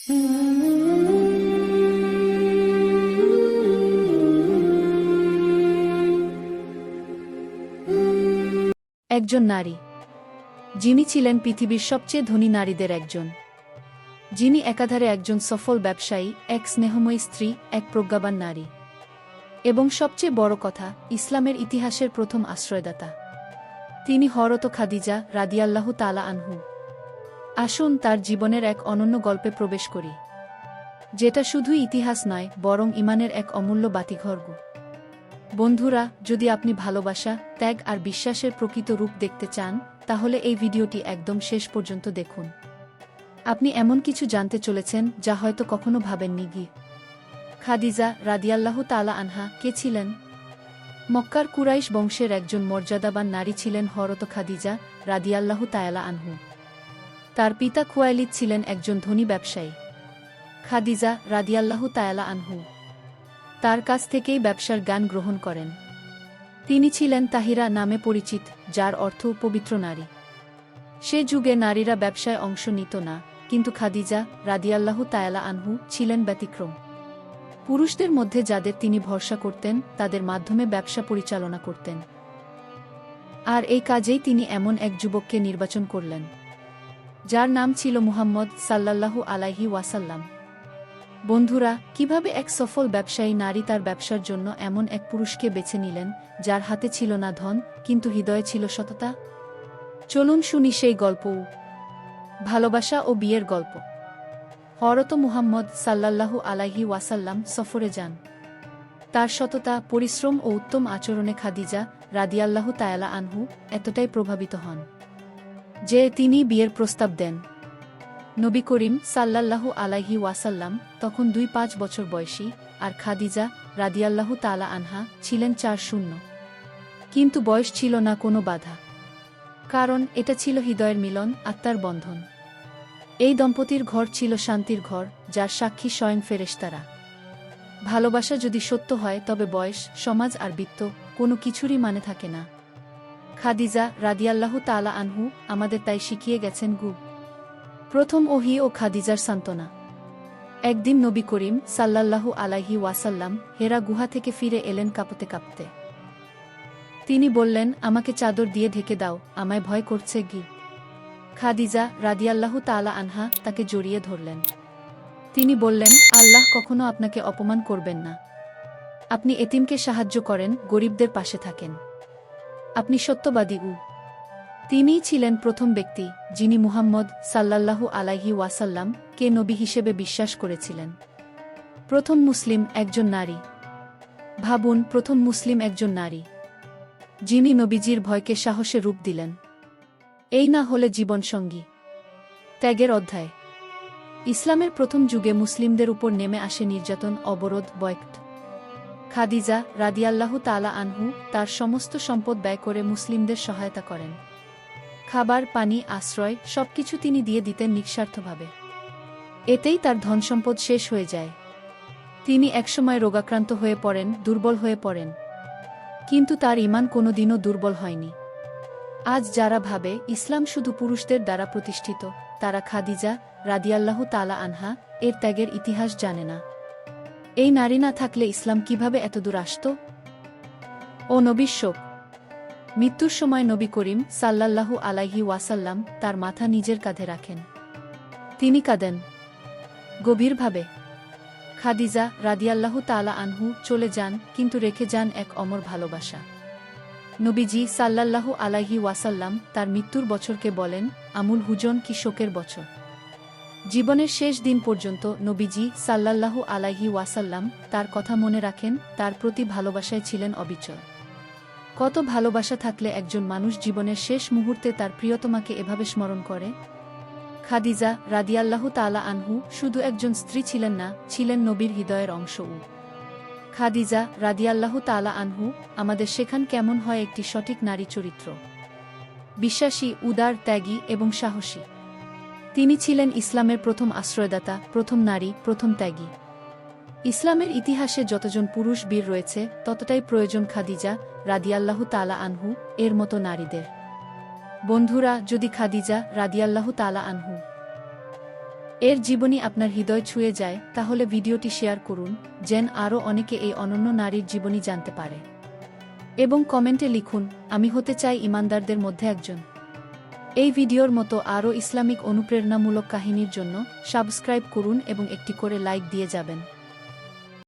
একজন নারী। যিনি ছিলেন পৃথিবীর সবচেয়ে ধনী নারীদের একজন। যিনি একাধারে একজন সফল ব্যবসায়ী, এক স্নেহময়ী স্ত্রী, এক প্রজ্ঞাবান নারী। এবং সবচেয়ে বড় কথা, ইসলামের ইতিহাসের প্রথম আশ্রয়দাতা। তিনি হরত খাদিজা রাদিয়াল্লাহু তালা আনহু। আসুন তার জীবনের এক অনন্য গল্পে প্রবেশ করি। যেটা শুধু ইতিহাস নয়, বরং ইমানের এক অমূল্য বাতিঘর্গ। বন্ধুরা, যদি আপনি ভালোবাসা, ত্যাগ আর বিশ্বাসের প্রকৃত রূপ দেখতে চান, তাহলে এই ভিডিওটি একদম শেষ পর্যন্ত দেখুন। আপনি এমন কিছু জানতে চলেছেন, যা হয়তো কখনো ভাবেননি গি খাদিজা রাদিয়াল্লাহ তালা আনহা কে ছিলেন? মক্কার কুরাইশ বংশের একজন মর্যাদাবান নারী ছিলেন হরত খাদিজা রাদিয়াল্লাহু তায়ালা আনহু। তার পিতা খুয়াইলিদ ছিলেন একজন ধনী ব্যবসায়ী। খাদিজা রাদিয়াল্লাহু তায়ালা আনহু তার কাছ থেকেই ব্যবসার জ্ঞান গ্রহণ করেন। তিনি ছিলেন তাহিরা নামে পরিচিত, যার অর্থ পবিত্র নারী। সে যুগে নারীরা ব্যবসায় অংশ নিত না, কিন্তু খাদিজা রাদিয়াল্লাহু তায়ালা আনহু ছিলেন ব্যতিক্রম। পুরুষদের মধ্যে যাদের তিনি ভরসা করতেন, তাদের মাধ্যমে ব্যবসা পরিচালনা করতেন। আর এই কাজেই তিনি এমন এক যুবককে নির্বাচন করলেন। যার নাম ছিল মুহাম্মদ সাল্লাল্লাহু আলাইহি ওয়াসাল্লাম। বন্ধুরা, কীভাবে এক সফল ব্যবসায়ী নারী তার ব্যবসার জন্য এমন এক পুরুষকে বেছে নিলেন, যার হাতে ছিল না ধন, কিন্তু হৃদয়ে ছিল সততা? চলুন শুনি সেই গল্প ভালোবাসা ও বিয়ের গল্প। হরত মুহাম্মদ সাল্লাল্লাহু আলাইহি ওয়াসাল্লাম সফরে যান। তার সততা, পরিশ্রম ও উত্তম আচরণে খাদিজা রাদিয়াল্লাহু তায়ালা আনহু এতটাই প্রভাবিত হন। যে তিনি বিয়ের প্রস্তাব দেন। নবী করিম সাল্লাল্লাহু আলাইহি ওয়াসাল্লাম তখন দুই পাঁচ বছর বয়সী আর খাদিজা রাদিয়াল্লাহু তালা আনহা ছিলেন চার শূন্য। কিন্তু বয়স ছিল না কোনো বাধা। কারণ এটা ছিল হৃদয়ের মিলন, আত্মার বন্ধন। এই দম্পতির ঘর ছিল শান্তির ঘর, যার সাক্ষী স্বয়ং ফেরেশতারা। ভালোবাসা যদি সত্য হয়, তবে বয়স, সমাজ আর বৃত্ত কোনো কিছুরই মানে থাকে না। খাদিজা রাদিয়াল্লাহু তালা আনহু আমাদের তাই শিখিয়ে গেছেন গু। প্রথম ওহি ও খাদিজার সান্ত্বনা। একদিন নবী করিম সাল্লাল্লাহু আলাইহি ওয়াসাল্লাম হেরা গুহা থেকে ফিরে এলেন কাঁপতে কাঁপতে। তিনি বললেন, আমাকে চাদর দিয়ে ঢেকে দাও, আমায় ভয় করছে গি। খাদিজা রাদিয়াল্লাহু তালা আনহা তাকে জড়িয়ে ধরলেন। তিনি বললেন, আল্লাহ কখনো আপনাকে অপমান করবেন না। আপনি এতিমকে সাহায্য করেন, গরিবদের পাশে থাকেন। আপনি সত্যবাদী উ। তিনিই ছিলেন প্রথম ব্যক্তি যিনি মুহাম্মদ সাল্লাল্লাহু আলাইহি ওয়াসাল্লাম কে নবী হিসেবে বিশ্বাস করেছিলেন। প্রথম মুসলিম একজন নারী। ভাবুন, প্রথম মুসলিম একজন নারী। যিনি নবীজির ভয়কে সাহসে রূপ দিলেন। এই না হলে জীবনসঙ্গী ত্যাগের অধ্যায়। ইসলামের প্রথম যুগে মুসলিমদের উপর নেমে আসে নির্যাতন, অবরোধ, বয়ক্ট। খাদিজা রাদিয়াল্লাহু তালা আনহু তার সমস্ত সম্পদ ব্যয় করে মুসলিমদের সহায়তা করেন। খাবার, পানি, আশ্রয় সবকিছু তিনি দিয়ে দিতেন নিঃস্বার্থভাবে। এতেই তার ধনসম্পদ শেষ হয়ে যায়। তিনি একসময় রোগাক্রান্ত হয়ে পড়েন, দুর্বল হয়ে পড়েন। কিন্তু তার ইমান কোনোদিনও দুর্বল হয়নি। আজ যারা ভাবে ইসলাম শুধু পুরুষদের দ্বারা প্রতিষ্ঠিত, তারা খাদিজা রাদিয়াল্লাহু তালা আনহা এর ত্যাগের ইতিহাস জানে না। এই নারী না থাকলে ইসলাম কীভাবে এতদূর আসত? ও নবীর শোক। মৃত্যুর সময় নবী করিম সাল্লাল্লাহু আলাইহি ওয়াসাল্লাম তার মাথা নিজের কাঁধে রাখেন। তিনি কাঁদেন। গভীরভাবে। খাদিজা রাদিয়াল্লাহু তালা আনহু চলে যান, কিন্তু রেখে যান এক অমর ভালোবাসা। নবীজি সাল্লাল্লাহু আলাইহি ওয়াসাল্লাম তার মৃত্যুর বছরকে বলেন, আমুল হুজন কি শোকের বছর? জীবনের শেষ দিন পর্যন্ত নবীজি সাল্লাল্লাহু আলাইহি ওয়াসাল্লাম তার কথা মনে রাখেন, তার প্রতি ভালোবাসায় ছিলেন অবিচল। কত ভালোবাসা থাকলে একজন মানুষ জীবনের শেষ মুহূর্তে তার প্রিয়তমাকে এভাবে স্মরণ করে? খাদিজা রাদিয়াল্লাহু তালা আনহু শুধু একজন স্ত্রী ছিলেন না, ছিলেন নবীর হৃদয়ের অংশ উ খাদিজা রাদিয়াল্লাহু তালা আনহু, আমাদের সেখান কেমন হয় একটি সঠিক নারী চরিত্র? বিশ্বাসী, উদার, ত্যাগী এবং সাহসী। তিনি ছিলেন ইসলামের প্রথম আশ্রয়দাতা, প্রথম নারী, প্রথম ত্যাগী। ইসলামের ইতিহাসে যতজন পুরুষ বীর রয়েছে, ততটাই প্রয়োজন খাদিজা রাদিয়াল্লাহু তালা আনহু, এর মতো নারীদের। বন্ধুরা, যদি খাদিজা রাদিয়াল্লাহু তালা আনহু এর জীবনী আপনার হৃদয় ছুঁয়ে যায়, তাহলে ভিডিওটি শেয়ার করুন, যেন আরও অনেকে এই অনন্য নারীর জীবনী জানতে পারে। এবং কমেন্টে লিখুন, আমি হতে চাই ইমানদারদের মধ্যে একজন। এই ভিডিওর মতো আরও ইসলামিক অনুপ্রেরণামূলক কাহিনীর জন্য সাবস্ক্রাইব করুন এবং একটি করে লাইক দিয়ে যাবেন।